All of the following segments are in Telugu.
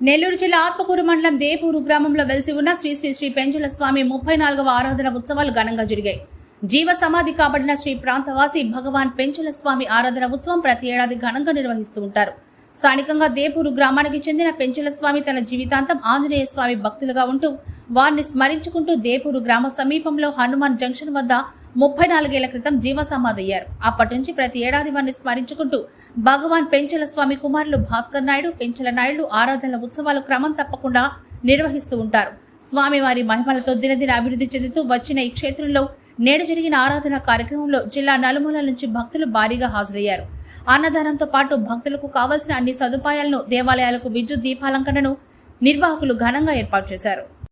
నెల్లూరు జిల్లా ఆత్మకూరు మండలం దేపూరు గ్రామంలో వెలిసి ఉన్న శ్రీ శ్రీ శ్రీ పెంచుల స్వామి ముప్పై నాలుగవ ఆరాధన ఉత్సవాలు ఘనంగా జరిగాయి. జీవ సమాధి కాబడిన శ్రీ ప్రాంతవాసి భగవాన్ పెంచుల స్వామి ఆరాధన ఉత్సవం ప్రతి ఏడాది ఘనంగా నిర్వహిస్తూ ఉంటారు. స్థానికంగా దేపూరు గ్రామానికి చెందిన పెంచుల స్వామి తన జీవితాంతం ఆంజనేయ స్వామి భక్తులుగా ఉంటూ వారిని స్మరించుకుంటూ దేపూరు గ్రామ సమీపంలో హనుమాన్ జంక్షన్ వద్ద ముప్పై నాలుగేళ్ళ క్రితం జీవ సమాధయ్యారు. అప్పటి నుంచి ప్రతి ఏడాది వారిని స్మరించుకుంటూ భగవాన్ పెంచల స్వామి కుమారులు భాస్కర్ నాయుడు పెంచల నాయుడు ఆరాధనల ఉత్సవాలు క్రమం తప్పకుండా నిర్వహిస్తూ ఉంటారు. స్వామివారి మహిమలతో దినదిన అభివృద్ధి చెందుతూ వచ్చిన ఈ క్షేత్రంలో నేడు జరిగిన ఆరాధన కార్యక్రమంలో జిల్లా నలుమూలల నుంచి భక్తులు భారీగా హాజరయ్యారు. అన్నదానంతో పాటు భక్తులకు కావలసిన అన్ని సదుపాయాలను దేవాలయాలకు విద్యుత్ దీపాలంకరణను నిర్వాహకులు ఘనంగా ఏర్పాటు చేశారు.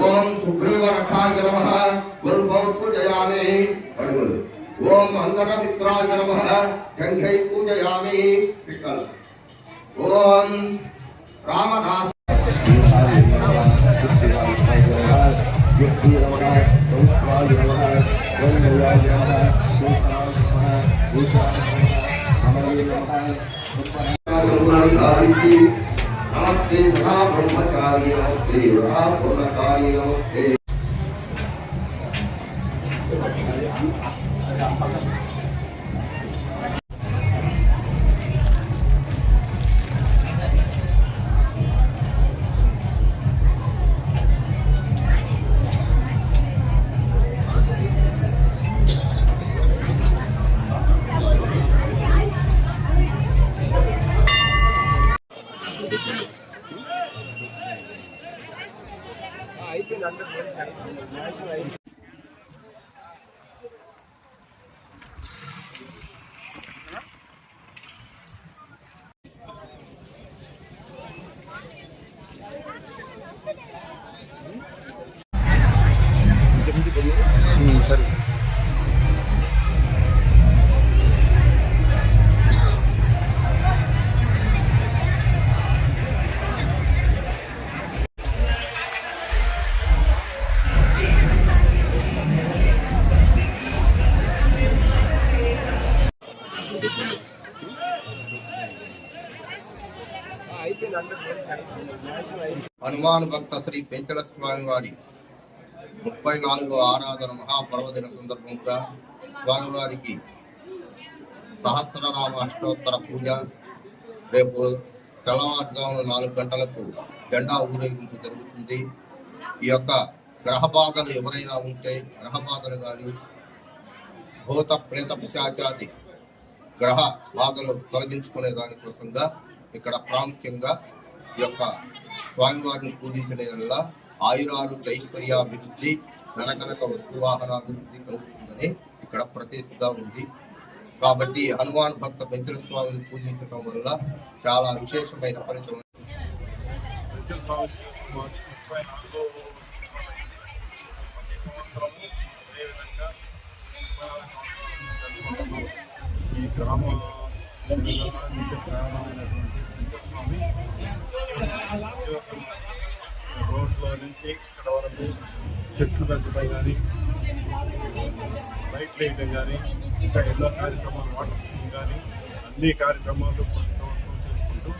ఓం సుగ్రీవరక్షాయ నమ గుల్ఫౌ పూజయామి అడుగులు ఓం అంగరమిత్రాయ నమ జంఘై పూజయామి విఠల్ ఓం రామదాస్ భావించి నమస్తే సదా బ్రహ్మచారి నమస్తే వృధా పూర్ణకారి నమస్తే సరే హనుమాన్ భక్త శ్రీ పెంచడ స్వామి వారి ముప్పై నాలుగో ఆరాధన మహాపర్వదిన సందర్భంగా స్వామివారికి సహస్రనామ అష్టోత్తర పూజ. రేపు తెల్లవారుజామున నాలుగు గంటలకు జెండా ఊరేగింపు జరుగుతుంది. ఈ యొక్క గ్రహ బాధలు ఎవరైనా ఉంటే గ్రహ బాధలు కానీ భూత ప్రేత పిశాచాది గ్రహ బాధలు తొలగించుకునే దానికోసంగా ఇక్కడ ప్రాముఖ్యంగా ఈ యొక్క స్వామివారిని పూజించడం వల్ల ఆయురారోగ్య ఐశ్వర్యాభివృద్ధి ధనకనక వస్తువాహనాభివృద్ధి కలుగుతుందని ఇక్కడ ప్రతీతిగా ఉంది. కాబట్టి హనుమాన్ భక్త పెంచుల స్వామిని పూజించడం వల్ల చాలా విశేషమైన ఫలితం. ఈ గ్రామ ముప్పై రోడ్లో నుంచి ఇక్కడ వరకు చెట్లు పెంచడం కానీ లైట్ వేయడం కానీ ఇంకా ఎన్నో కార్యక్రమాలు వాటర్ స్కీమ్ కానీ అన్ని కార్యక్రమాలు ప్రతి సంవత్సరం చేసుకుంటూ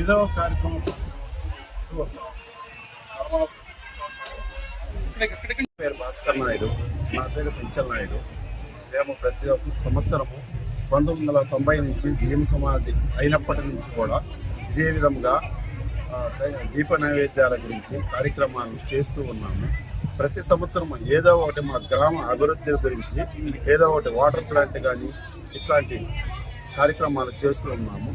ఏదో ఒక కార్యక్రమం ప్రతి సంవత్సరం చేసుకుంటూ వస్తాం పేరు భాస్కర్ నాయుడు. నా పేరు పెంచల్ నాయుడు. మేము ప్రతి ఒక్క సంవత్సరము పంతొమ్మిది వందల తొంభై నుంచి భీమ సమాధి అయినప్పటి నుంచి కూడా ఇదే విధంగా దీప నైవేద్యాల గురించి కార్యక్రమాలు చేస్తూ ఉన్నాము. ప్రతి సంవత్సరం ఏదో ఒకటి మా గ్రామ అభివృద్ధి గురించి ఏదో ఒకటి వాటర్ ప్లాంట్ కానీ ఇట్లాంటి కార్యక్రమాలు చేస్తూ ఉన్నాము.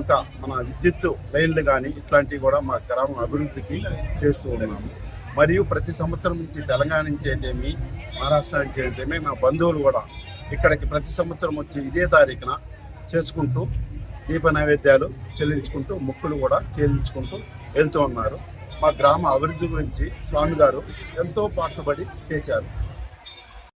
ఇంకా మన విద్యుత్ లైన్లు కానీ ఇట్లాంటివి కూడా మా గ్రామం అభివృద్ధికి చేస్తూ ఉన్నాము. మరియు ప్రతి సంవత్సరం నుంచి తెలంగాణ నుంచి అయితేమి మహారాష్ట్ర నుంచి అయితేమి మా బంధువులు కూడా ఇక్కడికి ప్రతి సంవత్సరం వచ్చి ఇదే తారీఖున చేసుకుంటూ దీప నైవేద్యాలు చెల్లించుకుంటూ మొక్కులు కూడా చెల్లించుకుంటూ వెళ్తూ ఉన్నారు. మా గ్రామ అభివృద్ధి గురించి స్వామి గారు ఎంతో పాటుపడి చేశారు.